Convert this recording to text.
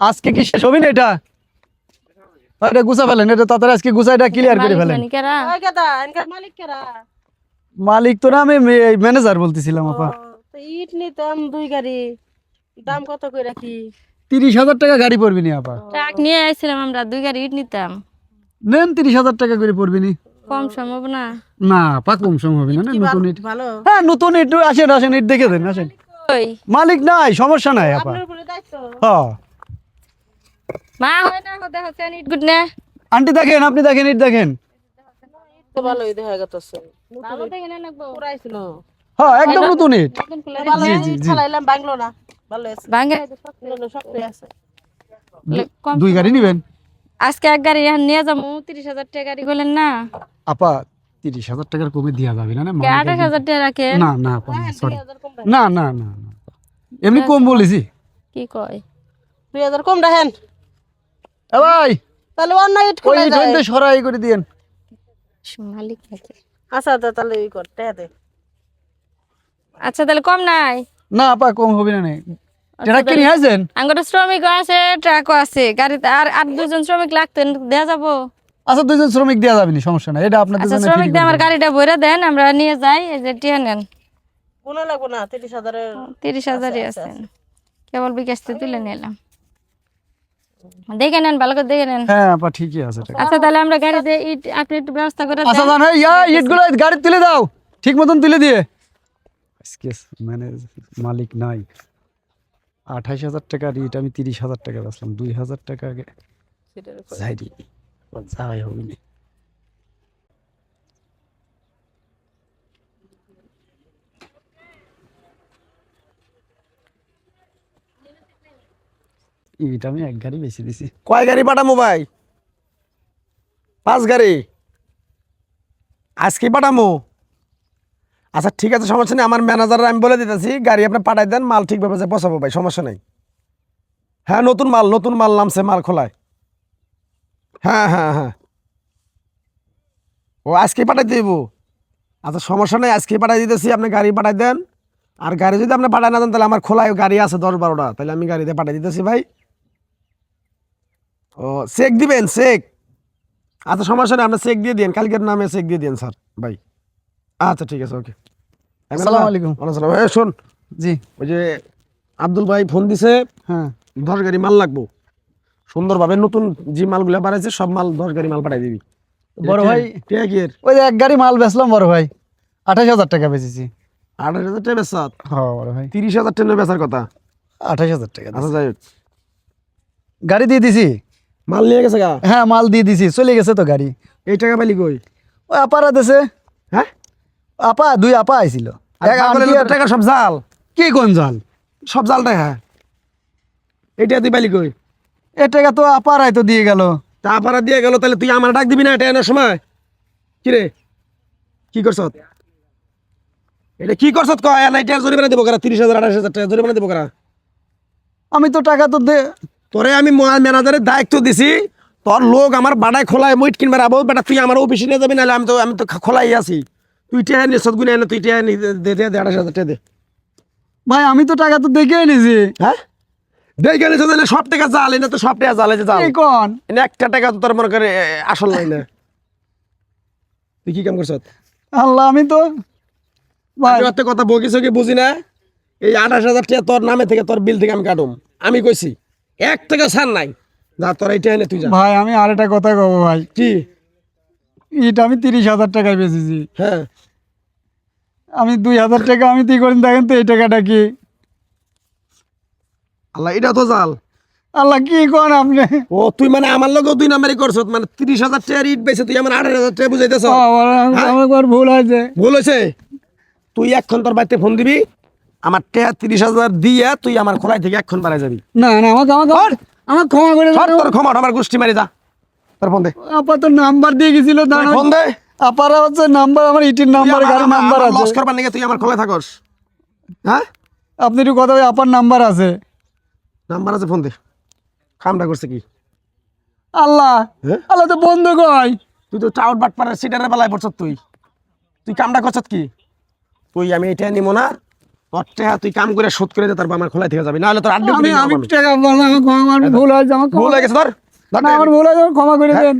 আজকে কি শেষ হবে না এটা? এটা গুছা ফেলেন এটা তাড়াতাড়ি আজকে গুছা এটা ক্লিয়ার করে ফেলেন। মালিক কেরা? ওই কেডা এনকার মালিক কেডা মালিক তো না আমি ম্যানেজার বলতেছিলাম আপা। ইট নিতাম দুই গাড়ি দাম কত করে রাখি তিরিশ হাজার টাকা গাড়ি পড়বি নি আপা। ট্রাক নিয়ে আসছিলাম আমরা দুই গাড়ি ইট নিতাম। নেন তিরিশ হাজার টাকা করে পড়বি নি। কম সম্ভব না। না পা কম সম হবে না নতুন ইট। হ্যাঁ নতুন ইট আসেন আসেন ইট দেখে দেন আসেন। মালিক নাই সমস্যা নাই আপা। আপনার হ্যাঁ। মা হয় না হতে হচ্ছে ইট গুড নে আন্টি দেখেন আপনি দেখেন ইট দেখেন। তো ভালোই দেখা গেছে ভালো দেখে না পুরাইছিল হ্যাঁ একদম নতুন ইট। ভালো জি। বাংলো না। ভালো আছে ভাঙে। শক্ত আছে দুই গাড়ি নিবেন? আজকে এক গাড়ি এখন নিয়ে যাব। তিরিশ হাজার টাকা গাড়ি করলেন না। আপা তিরিশ হাজার টাকার কমে দিয়া যাবে না আঠাশ হাজার টাকা রাখে? না না আপা সরি না না না না। এমনি কম বলেছি। কি কয়? দুই হাজার কম রাখেন। এ ভাই তাহলে অন্য ইট ওই খুলে ইট যায়। হইতে সরাই করে দিয়েন। মালিক নাকি? আচ্ছা তো তাহলে ই কর টাকা দে। আচ্ছা তাহলে কম নাই? না আপা কম হবে না নে এটা কি নিয়ে আসেন? আঙ্গর শ্রমিকও আছে ট্রাকও আছে। গাড়িতে আর আর দুজন শ্রমিক লাগতেন দেয়া যাব? আচ্ছা দুজন শ্রমিক দেওয়া যাবে না সমস্যা নাই। এটা আপনাদের আচ্ছা জন্য শ্রমিক দিয়ে করে আমার। গাড়িটা ভরে দেন আমরা নিয়ে যাই এই যে টিয়া নেন। কোনো লাগবো না তিরিশ হাজারের তিরিশ হাজারই আছেন কেবল বিকাশতে তুলে নিলাম। দেখে নেন ভালো করে দেখে নেন। হ্যাঁ আপা ঠিকই আছে আচ্ছা তাহলে আমরা গাড়িতে ইট আপনি একটু ব্যবস্থা করে আচ্ছা দান ইয়া ইটগুলো গাড়ি তুলে দাও। ঠিক মতন তুলে দিয়ে। আজকে মানে মালিক নাই। আঠাইশ হাজার টাকা ইট আমি তিরিশ হাজার টাকা বেচলাম। দুই হাজার টাকা আগে যাই দি ইট আমি এক গাড়ি বেশি দিছি। কয় গাড়ি পাঠামো ভাই? পাঁচ গাড়ি? আজকে পাঠামো? আচ্ছা ঠিক আছে, সমস্যা নেই। আমার ম্যানেজার আমি বলে দিতেছি, গাড়ি আপনি পাঠাই দেন, মাল ঠিকভাবে যে পৌঁছাবো ভাই, সমস্যা নেই। হ্যাঁ নতুন মাল নতুন মাল নামছে মাল খোলায়। হ্যাঁ হ্যাঁ হ্যাঁ। ও, আজকে পাঠাই দিব। আচ্ছা সমস্যা নেই, আজকে পাঠাই দিতেছি, আপনি গাড়ি পাঠাই দেন। আর গাড়ি যদি আপনি পাঠাই না দেন, তাহলে আমার খোলায় গাড়ি আছে দশ বারোটা, তাহলে আমি গাড়িতে পাঠাই দিতেছি ভাই। ও চেক দিবেন চেক। আচ্ছা সমস্যা নেই আপনি চেক দিয়ে দিন কালকের নামে চেক দিয়ে দিন স্যার। ভাই আচ্ছা ঠিক আছে ওকে। আসসালামু আলাইকুম। আসসালাম। এই শোন। জি। ওই যে আব্দুল ভাই ফোন দিছে হ্যাঁ। দশ গাড়ি মাল লাগবো। সুন্দরভাবে নতুন যে মালগুলো বাড়াইছে সব মাল দশ গাড়ি মাল পাঠাই দিবি। বড় ভাই? এর ওই এক গাড়ি মাল বেচলাম বড় ভাই। আঠাশ হাজার টাকা বেচেছি। আঠাশ হাজার টাকা হ্যাঁ বড় ভাই। তিরিশ হাজার টাকা বেচার কথা? আঠাশ হাজার টাকা আচ্ছা যাই গাড়ি দিয়ে দিছি? মাল নিয়ে গেছে গা? হ্যাঁ মাল দিয়ে দিছি চলে গেছে তো গাড়ি। এই টাকা পাইলি কই? ওই আপারা দেশে হ্যাঁ? আপা দুই আপা আইছিল। টাকা সব জাল। কি কোন জাল? সব জাল টাকা। এইটা তুই পাইলি কই? এ টাকা তো আপারাই তো দিয়ে গেল। তারপরে দিয়ে গেল তাহলে তুই আমার ডাক দিবি না এটা এনার সময়? কি রে? কি করছ? এটা কি করছ কয়? না এটা জরিমানা দেবো কারা? তিরিশ হাজার আঠাশ হাজার টাকা জরিমানা দেবো কারা? আমি তো টাকা তো দে তোরে আমি ম্যানেজারের দায়িত্ব দিছি। তোর লোক আমার বাড়ায় খোলায় মুইট কিনবার আবো বেটা তুই আমার অফিসে নিয়ে যাবি নাহলে আমি তো আমি তো খোলাই আছি। তুই টিয়া নিয়ে সদগুনে এনে তুই টিয়া দে দে দে আঠাশ হাজার টাকা দে। ভাই আমি তো টাকা তো দেখে নিছি হ্যাঁ? দেখে নিছো তাহলে সব টাকা জাল এনে তো সব টাকা জাল যে জাল। কোন? একটা টাকা তো তোর মনে করে আসল নাই না। তুই কি কাম করছ? আল্লাহ আমি তো ভাই। কথা বকি সকি বুঝি না? এই আঠাশ হাজার টাকা তোর নামে থেকে তোর বিল থেকে আমি কাটুম। আমি কইছি এক টাকা ছাড় নাই। যা তোর এইটা এনে তুই যা। ভাই আমি আরেকটা কথা কব ভাই। কি? ইট আমি তিরিশ হাজার টাকায় বেচেছি। হ্যাঁ। আমি দুই হাজার টাকা আমি তুই করেন দেখেন তো এই টাকাটা কি? আল্লাহ এটা তো জাল। আল্লাহ কি কোন আপনি? ও তুই মানে আমার লগেও দুই নাম্বারই করছ মানে তিরিশ হাজার টাকার ইট বেছে তুই আমার আঠাশ হাজার টাকা বুঝাইতেছ? আমার- হ্যাঁ? ভুল হয়েছে। ভুল হয়েছে? তুই এক্ষণ তোর বাড়িতে ফোন দিবি আমার টাকা তিরিশ হাজার দিয়ে তুই আমার খোলাই থেকে এক্ষণ বাড়াই যাবি। না না আমাকে আমাকে আমার ক্ষমা করে। তোর ক্ষমা আমার গোষ্ঠী মারি যা। তোর ফোন দে। আপা তো নাম্বার দিয়ে গেছিল। ফোন দে। আপারা হচ্ছে নাম্বার আমার ইটির নাম্বার গাড়ি নাম্বার লস আছে। করবার নাকি তুই আমার খোলা থাকস। হ্যাঁ? আপনি একটু কথা বলি আপার নাম্বার আছে। নাম্বার আছে ফোন দে। কামটা করছে কি? আল্লাহ হ্যাঁ? আল্লাহ তো বন্ধ কয়। তুই তো টাউট বাট পাড়ার সিটারে বেলায় পড়ছ তুই। তুই কামটা করছ কি? তুই আমি এটা নিব না তোর টাকা তুই কাম করে শোধ করে দে তারপর আমার খোলাই থেকে যাবি। নাহলে তোর আড্ডা আমি আমি টাকা বললাম আমার ভুল হয়েছে আমার ভুল হয়ে গেছে ধর। ধর আমার ভুল হয়ে যাবে ক্ষমা করে দেন।